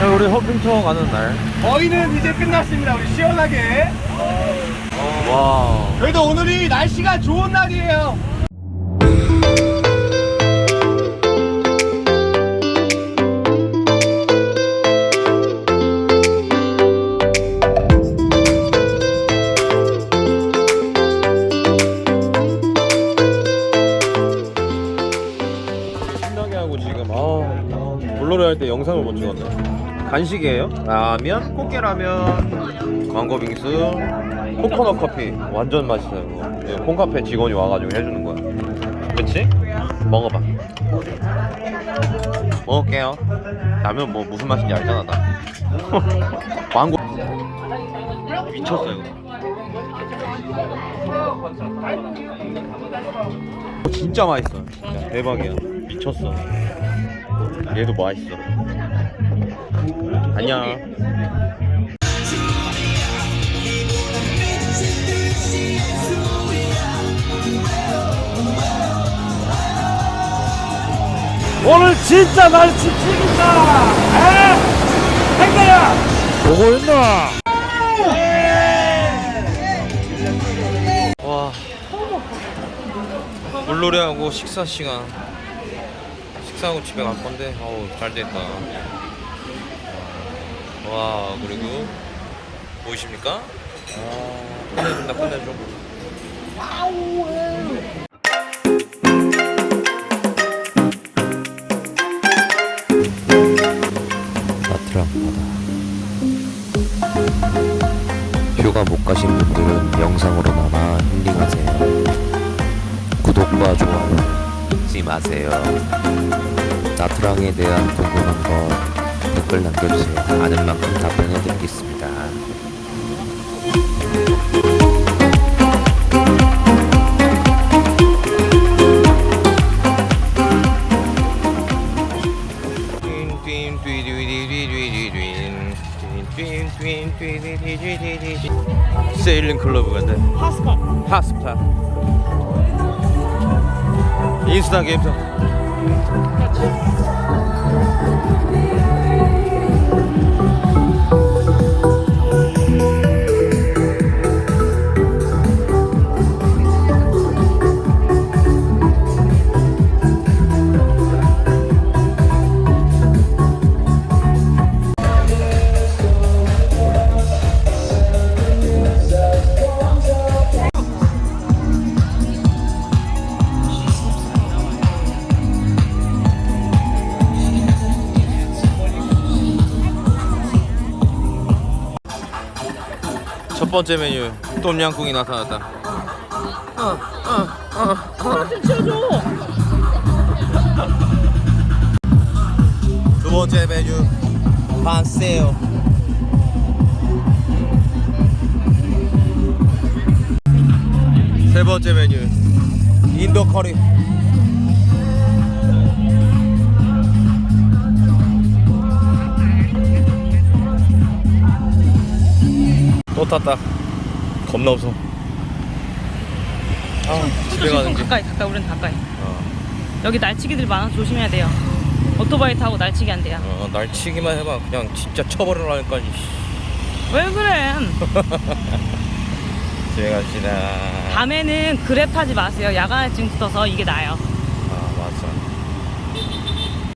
자, 우리 허핑 투어 가는 날. 저희는 이제 끝났습니다. 우리 시원하게. 와. 저희도 오늘이 날씨가 좋은 날이에요. 신나게 하고 지금 아 물놀이 할때 영상을 못 찍었네. 간식이에요? 라면, 꽃게라면, 망고빙수, 코코넛 커피. 완전 맛있어요. 이거. 이거 콩카페 직원이 와가지고 해주는 거야. 그렇지? 먹어봐. 먹을게요. 라면 뭐 무슨 맛인지 알잖아 나. 망고. 미쳤어 이거. 진짜 맛있어. 진짜 대박이야. 미쳤어. 얘도 맛있어. 안녕. 오늘 진짜 날씨 튀긴다! 에? 행가야! 보고 있나? 와. 물놀이하고 식사 시간. 식사하고 집에 갈 건데, 어우, 잘 됐다. 와, 그리고, 보이십니까? 아, 끝내준다, 끝내줘. 나트랑 바다. 휴가 못 가신 분들은 영상으로나마 힐링하세요. 구독과 좋아요 잊지 마세요. 나트랑에 대한 궁금한 거 댓글 남겨주세요. 아는 만큼 답변해드리겠습니다. 세일링 클럽 간대. 하스파. 하스파. 인스타 게임터. 첫 번째 메뉴 똠양꿍이 나타났다. 두 번째 메뉴 반세요. 세 번째 메뉴 인도 커리. 탔다. 겁나 없어. 아, 집에 가는 게. 가까이 가까이 우린 가까이 어, 여기 날치기들 많아서 조심해야 돼요 오토바이 타고 날치기 안 돼요 어, 날치기만 해봐. 그냥 진짜 쳐버리라니까. 왜 그래 집에 갑시다. 밤에는 그랩 타지 마세요 야간에 지금 붙어서 이게 나아요